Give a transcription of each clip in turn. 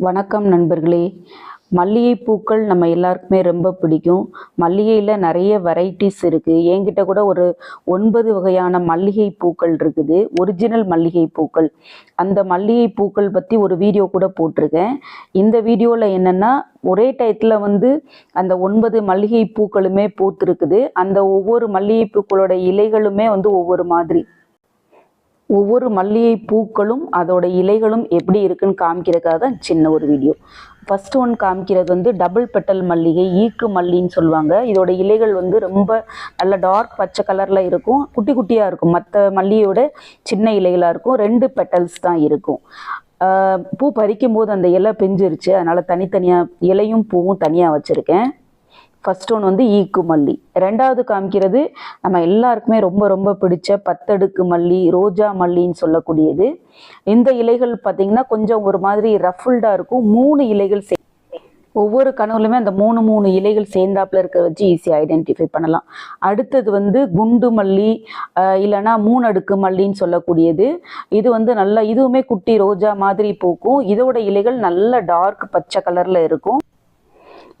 வணக்கம் நண்பர்களே. மல்லிகை பூக்கள் நம்ம எல்லாருக்குமே ரொம்ப பிடிக்கும். மல்லிகையில் நிறைய வெரைட்டிஸ் இருக்குது என்கிட்ட கூட ஒரு ஒன்பது வகையான மல்லிகை பூக்கள் இருக்குது. ஒரிஜினல் மல்லிகை பூக்கள். அந்த மல்லிகை பூக்கள் பற்றி ஒரு வீடியோ கூட போட்டிருக்கேன். இந்த வீடியோவில் என்னென்னா ஒரே டயத்தில் வந்து அந்த ஒன்பது மல்லிகை பூக்களுமே பூத்திருக்குது. அந்த ஒவ்வொரு மல்லிகை பூக்களோட இலைகளுமே வந்து ஒவ்வொரு மாதிரி. ஒவ்வொரு மல்லிகை பூக்களும் அதோட இலைகளும் எப்படி இருக்குன்னு காமிக்கிறதுக்காக தான் சின்ன ஒரு வீடியோ ஃபஸ்ட்டு ஒன் காமிக்கிறது வந்து டபுள் பெட்டல் மல்லிகை ஈக்கு மல்லின்னு சொல்லுவாங்க. இதோட இலைகள் வந்து ரொம்ப நல்ல டார்க் பச்சை கலரில் இருக்கும். குட்டி குட்டியாக இருக்கும். மற்ற மல்லியோட சின்ன இலைகளாக இருக்கும். ரெண்டு பெட்டல்ஸ் தான் இருக்கும். பூ பறிக்கும் போது அந்த இலை பிஞ்சிருச்சு. அதனால் தனித்தனியாக இலையும் பூவும் தனியாக வச்சுருக்கேன். ஃபர்ஸ்ட் ஒன் வந்து ஈக்கு மல்லி. ரெண்டாவது காமிக்கிறது நம்ம எல்லாருக்குமே ரொம்ப ரொம்ப பிடிச்ச பத்தடுக்கு மல்லி ரோஜா மல்லின்னு சொல்லக்கூடியது. இந்த இலைகள் பார்த்திங்கன்னா கொஞ்சம் ஒரு மாதிரி ரஃபுல்டாக இருக்கும். மூணு இலைகள் சே ஒவ்வொரு கனவுலையுமே அந்த மூணு மூணு இலைகள் சேர்ந்தாப்புல இருக்க வச்சு ஈஸியாக ஐடென்டிஃபை பண்ணலாம். அடுத்தது வந்து குண்டு மல்லி இல்லைனா இல்லைன்னா மூணு அடுக்கு மல்லின்னு சொல்லக்கூடியது. இது வந்து நல்லா இதுவுமே குட்டி ரோஜா மாதிரி பூக்கும். இதோட இலைகள் நல்ல டார்க் பச்சை கலரில் இருக்கும்.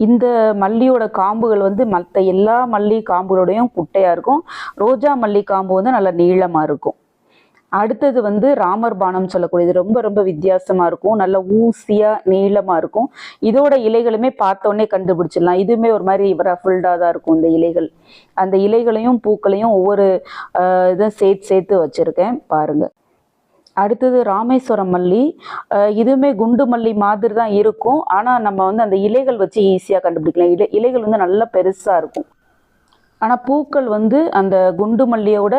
இந்த மல்லியோட காம்புகள் வந்து மற்ற எல்லா மல்லி காம்புகளோடையும் குட்டையாக இருக்கும். ரோஜா மல்லி காம்பு வந்து நல்லா நீளமாக இருக்கும். அடுத்தது வந்து ராமர் பானம் சொல்லக்கூடியது. ரொம்ப ரொம்ப வித்தியாசமாக இருக்கும். நல்ல ஊசியாக நீளமாக இருக்கும். இதோட இலைகளுமே பார்த்தோன்னே கண்டுபிடிச்சிடலாம். இதுவுமே ஒரு மாதிரி ரஃபுல்டாக தான் இருக்கும் இந்த இலைகள். அந்த இலைகளையும் பூக்களையும் ஒவ்வொரு இதை சேர்த்து சேர்த்து வச்சுருக்கேன். பாருங்கள் அடுத்தது ராமேஸ்வரம் மல்லி. இதுவுமே குண்டு மல்லி மாதிரி தான் இருக்கும். ஆனால் நம்ம வந்து அந்த இலைகள் வச்சு ஈஸியாக கண்டுபிடிக்கலாம். இலை இலைகள் வந்து நல்லா பெருசாக இருக்கும். ஆனால் பூக்கள் வந்து அந்த குண்டு மல்லியோட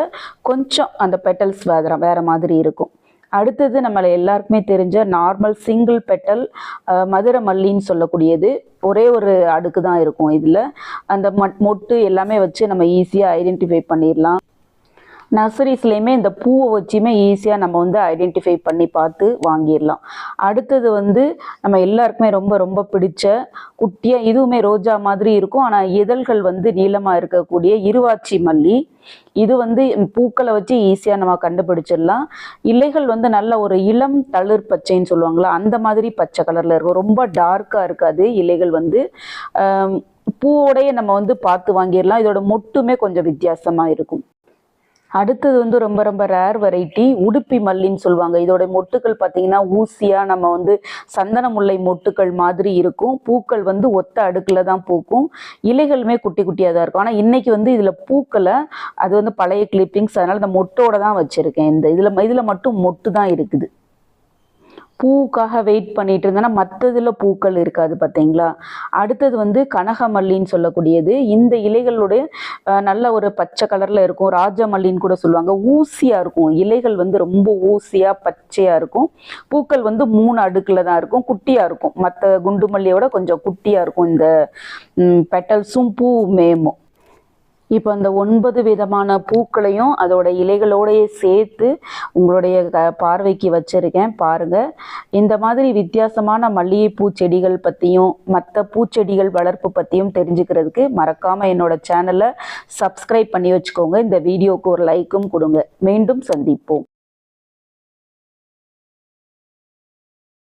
கொஞ்சம் அந்த பெட்டல்ஸ் வேற வேறு மாதிரி இருக்கும். அடுத்தது நம்மளை எல்லாருக்குமே தெரிஞ்ச நார்மல் சிங்கிள் பெட்டல் மதுரை மல்லின்னு சொல்லக்கூடியது ஒரே ஒரு அடுக்கு தான் இருக்கும் இதில். அந்த மட் மொட்டு எல்லாமே வச்சு நம்ம ஈஸியாக ஐடென்டிஃபை பண்ணிடலாம் நர்சரிஸ்லேயுமே இந்த பூவை வச்சுமே ஈஸியாக நம்ம வந்து ஐடென்டிஃபை பண்ணி பார்த்து வாங்கிடலாம். அடுத்தது வந்து நம்ம எல்லாருக்குமே ரொம்ப ரொம்ப பிடிச்ச குட்டியாக இதுவுமே ரோஜா மாதிரி இருக்கும். ஆனால் இதழ்கள் வந்து நீளமாக இருக்கக்கூடிய இருவாச்சி மல்லி. இது வந்து பூக்களை வச்சு ஈஸியாக நம்ம கண்டுபிடிச்சிடலாம். இலைகள் வந்து நல்ல ஒரு இளம் தளிர் பச்சைன்னு சொல்லுவாங்களா அந்த மாதிரி பச்சை கலரில் இருக்கும். ரொம்ப டார்க்காக இருக்காது இலைகள் வந்து. பூவோடைய பூவோடையே நம்ம வந்து பார்த்து வாங்கிடலாம். இதோட மொட்டுமே கொஞ்சம் வித்தியாசமாக இருக்கும். அடுத்தது வந்து ரொம்ப ரொம்ப ரேர் வெரைட்டி உடுப்பி மல்லின்னு சொல்லுவாங்க. இதோட மொட்டுக்கள் பார்த்தீங்கன்னா ஊசியாக நம்ம வந்து சந்தன முல்லை மொட்டுக்கள் மாதிரி இருக்கும். பூக்கள் வந்து ஒத்த அடுக்கில் தான் பூக்கும். இலைகளுமே குட்டி குட்டியாக தான் இருக்கும். ஆனால் இன்றைக்கி வந்து இதில் பூக்களை அது வந்து பழைய கிளிப்பிங்ஸ் அதனால் இந்த மொட்டோட தான் வச்சுருக்கேன். இந்த இதில் இதில் மட்டும் மொட்டு தான் இருக்குது. பூக்காக வெயிட் பண்ணிட்டு இருந்தேன்னா மற்றதில் பூக்கள் இருக்காது பார்த்தீங்களா அடுத்தது வந்து கனகமல்லின்னு சொல்லக்கூடியது. இந்த இலைகளுடைய நல்ல ஒரு பச்சை கலரில் இருக்கும். ராஜமல்லின்னு கூட சொல்லுவாங்க. ஊசியாக இருக்கும். இலைகள் வந்து ரொம்ப ஊசியாக பச்சையாக இருக்கும். பூக்கள் வந்து மூணு அடுக்கில் தான் இருக்கும். குட்டியாக இருக்கும். மற்ற குண்டு மல்லியோட கொஞ்சம் குட்டியாக இருக்கும் இந்த பெட்டல்ஸும் பூ மேமும். இப்போ அந்த ஒன்பது விதமான பூக்களையும் அதோட இலைகளோடையே சேர்த்து உங்களுடைய க பார்வைக்கு வச்சிருக்கேன். பாருங்க. இந்த மாதிரி வித்தியாசமான மல்லிகைப்பூ செடிகள் பற்றியும் மற்ற பூச்செடிகள் வளர்ப்பு பற்றியும் தெரிஞ்சுக்கிறதுக்கு மறக்காமல் என்னோட சேனலை சப்ஸ்கிரைப் பண்ணி வச்சுக்கோங்க. இந்த வீடியோவுக்கு ஒரு லைக்கும் கொடுங்க. மீண்டும் சந்திப்போம்.